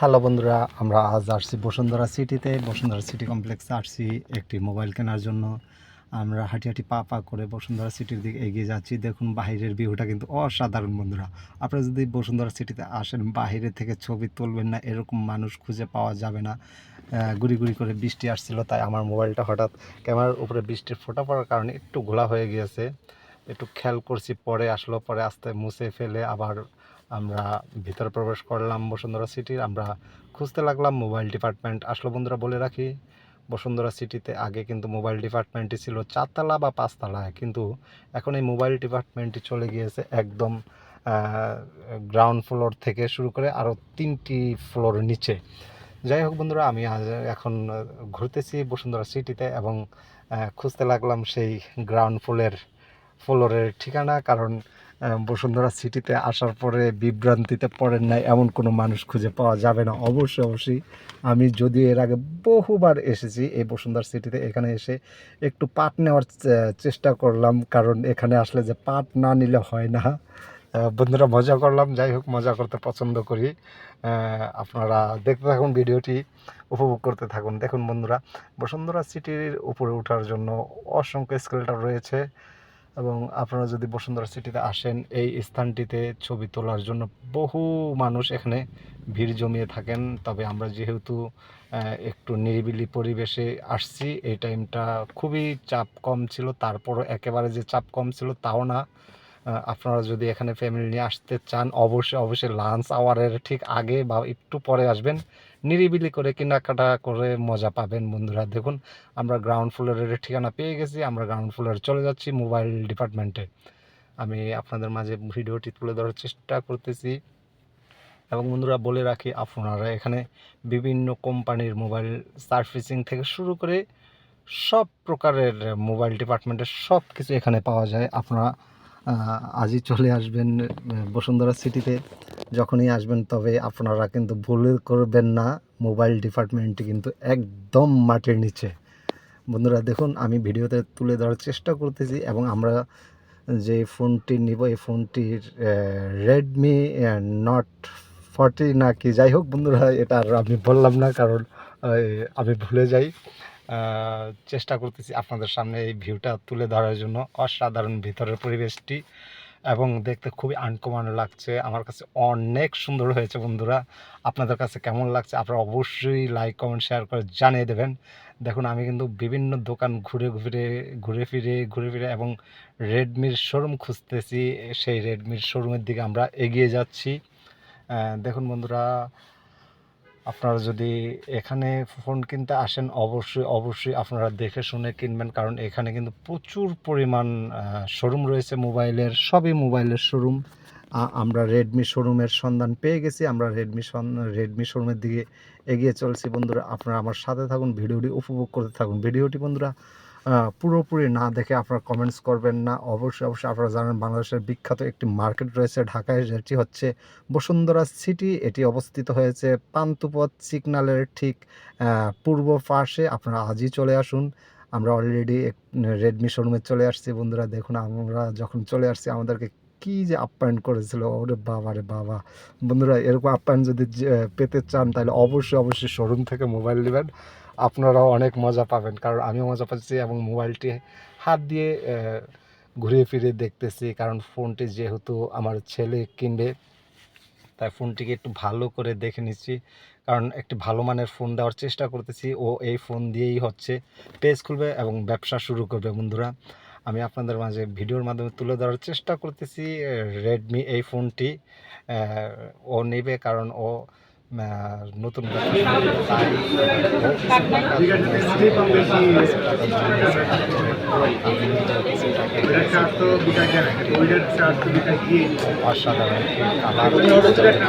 Hello বন্ধুরা, আমরা আজ আসছি বসুন্ধরা সিটিতে। বসুন্ধরা সিটি কমপ্লেক্সে আসছি একটি মোবাইল কেনার জন্য। আমরা হাঁটি হাঁটি পা পা করে বসুন্ধরা সিটির দিকে এগিয়ে যাচ্ছি। দেখুন, বাইরের ভিউটা কিন্তু অসাধারণ বন্ধুরা। আপনারা যদি বসুন্ধরা সিটিতে আসেন, বাইরে থেকে ছবি তুলবেন না, এরকম মানুষ খুঁজে পাওয়া যাবে না। গুড়ি গুড়ি করে বৃষ্টি আসছিল, তাই আমার মোবাইলটা হঠাৎ ক্যামেরার উপরে বৃষ্টির ফোঁটা পড়ার কারণে একটু ঘোলা হয়ে গিয়েছে। একটু খেয়াল করছি, পরে আসলো, পরে আস্তে মুছে ফেলে আবার আমরা ভিতরে প্রবেশ করলাম বসুন্ধরা সিটির। আমরা খুঁজতে লাগলাম মোবাইল ডিপার্টমেন্ট। আসলো বন্ধুরা বলে রাখি, বসুন্ধরা সিটিতে আগে কিন্তু মোবাইল ডিপার্টমেন্টটি ছিল চারতলা বা পাঁচতলায়। কিন্তু এখন এই মোবাইল ডিপার্টমেন্টটি চলে গিয়েছে একদম গ্রাউন্ড ফ্লোর থেকে শুরু করে আরও তিনটি ফ্লোর নিচে। যাই হোক বন্ধুরা, আমি আজ এখন ঘুরতেছি বসুন্ধরা সিটিতে এবং খুঁজতে লাগলাম সেই গ্রাউন্ড ফ্লোরের ফ্লোরের ঠিকানা। কারণ বসুন্ধরা সিটিতে আসার পরে বিভ্রান্তিতে পড়েন নাই, এমন কোনো মানুষ খুঁজে পাওয়া যাবে না। অবশ্যই অবশ্যই আমি যদিও এর আগে বহুবার এসেছি এই বসুন্ধরা সিটিতে, এখানে এসে একটু পাট নেওয়ার চেষ্টা করলাম, কারণ এখানে আসলে যে পাট না নিলে হয় না। বন্ধুরা, মজা করলাম, যাই হোক, মজা করতে পছন্দ করি। আপনারা দেখতে থাকুন ভিডিওটি, উপভোগ করতে থাকুন। দেখুন বন্ধুরা, বসুন্ধরা সিটির উপরে ওঠার জন্য অসংখ্য স্কেলটার রয়েছে। এবং আপনারা যদি বসুন্ধরা সিটিতে আসেন, এই স্থানটিতে ছবি তোলার জন্য বহু মানুষ এখানে ভিড় জমিয়ে থাকেন। তবে আমরা যেহেতু একটু নিরিবিলি পরিবেশে আসছি, এই টাইমটা খুবই চাপ কম ছিল। তারপরও একেবারে যে চাপ কম ছিল তাও না। আপনারা যদি এখানে ফ্যামিলি নিয়ে আসতে চান, অবশ্যই অবশ্যই লাঞ্চ আওয়ারের ঠিক আগে বা একটু পরে আসবেন। নিরিবিলি করে কেনাকাটা করে মজা পাবেন বন্ধুরা। দেখুন, আমরা গ্রাউন্ড ফ্লোরের ঠিকানা পেয়ে গেছি, আমরা গ্রাউন্ড ফ্লোরে চলে যাচ্ছি মোবাইল ডিপার্টমেন্টে আমি আপনাদের মাঝে ভিডিওটি তুলে ধরার চেষ্টা করতেছি। এবং বন্ধুরা, বলে রাখি, আপনারা এখানে বিভিন্ন কোম্পানির মোবাইল সার্ভিসিং থেকে শুরু করে সব প্রকারের মোবাইল ডিপার্টমেন্টের সব কিছু এখানে পাওয়া যায়। আপনারা আজই চলে আসবেন বসুন্ধরা সিটিতে। যখনই আসবেন তবে আপনারা কিন্তু ভুল করবেন না, মোবাইল ডিপার্টমেন্টটি কিন্তু একদম মাটির নিচে। বন্ধুরা, দেখুন, আমি ভিডিওতে তুলে ধরার চেষ্টা করতেছি এবং আমরা যে ফোনটি নিব, এই ফোনটির রেডমি নট ফর্টি না কি, যাই হোক বন্ধুরা, এটা আর আমি বললাম না, কারণ আমি ভুলে যাই। চেষ্টা করতেছি আপনাদের সামনে এই ভিউটা তুলে ধরার জন্য। অসাধারণ ভিতরের পরিবেশটি এবং দেখতে খুবই আনকমন লাগছে। আমার কাছে অনেক সুন্দর হয়েছে বন্ধুরা। আপনাদের কাছে কেমন লাগছে আপনারা অবশ্যই লাইক কমেন্ট শেয়ার করে জানিয়ে দেবেন। দেখুন, আমি কিন্তু বিভিন্ন দোকান ঘুরে ঘুরে ঘুরে ফিরে ঘুরে ফিরে এবং রেডমির শোরুম খুঁজতেছি। সেই রেডমির শোরুমের দিকে আমরা এগিয়ে যাচ্ছি। দেখুন বন্ধুরা আপনারা যদি এখানে ফোন কিনতে আসেন, অবশ্যই অবশ্যই আপনারা দেখে শুনে কিনবেন, কারণ এখানে কিন্তু প্রচুর পরিমাণ শোরুম রয়েছে মোবাইলের, সবই মোবাইলের শোরুম আমরা রেডমি শোরুমের সন্ধান পেয়ে গেছি, আমরা রেডমি রেডমি শোরুমের দিকে এগিয়ে চলছি। বন্ধুরা, আপনারা আমার সাথে থাকুন, ভিডিওটি উপভোগ করতে থাকুন। ভিডিওটি বন্ধুরা পুরোপুরি না দেখে আপনারা কমেন্টস করবেন না। অবশ্যই অবশ্যই আপনারা জানেন বাংলাদেশের বিখ্যাত একটি মার্কেট রয়েছে ঢাকায়, যেটি হচ্ছে বসুন্ধরা সিটি এটি অবস্থিত হয়েছে পান্তুপথ সিগনালের ঠিক পূর্ব পাশে। আপনারা আজই চলে আসুন। আমরা অলরেডি রেডমি শোরুমে চলে আসছি। বন্ধুরা, দেখুন আমরা যখন চলে আসছি, আমাদেরকে কি যে আপ্যায়ন করেছিল? ওরে বাবা রে বাবা। বন্ধুরা, এরকম আপ্যায়ন যদি পেতে চান, তাহলে অবশ্যই অবশ্যই শোরুম থেকে মোবাইল নেবেন। আপনারাও অনেক মজা পাবেন, কারণ আমিও মজা পাচ্ছি এবং মোবাইলটি হাত দিয়ে ঘুরিয়ে ফিরে দেখতেছি, কারণ ফোনটি যেহেতু আমার ছেলে কিনবে, তাই ফোনটিকে একটু ভালো করে দেখে নিচ্ছি। কারণ একটি ভালো মানের ফোন দেওয়ার চেষ্টা করতেছি, ও এই ফোন দিয়েই হচ্ছে পেজ খুলবে এবং ব্যবসা শুরু করবে, বন্ধুরা। আমি আপনাদের মাঝে ভিডিওর মাধ্যমে তুলে ধরার চেষ্টা করতেছি রেডমি এই ফোনটি ও নেবে কারণ ও নতুন অসাধারণ কালার হাজার টাকা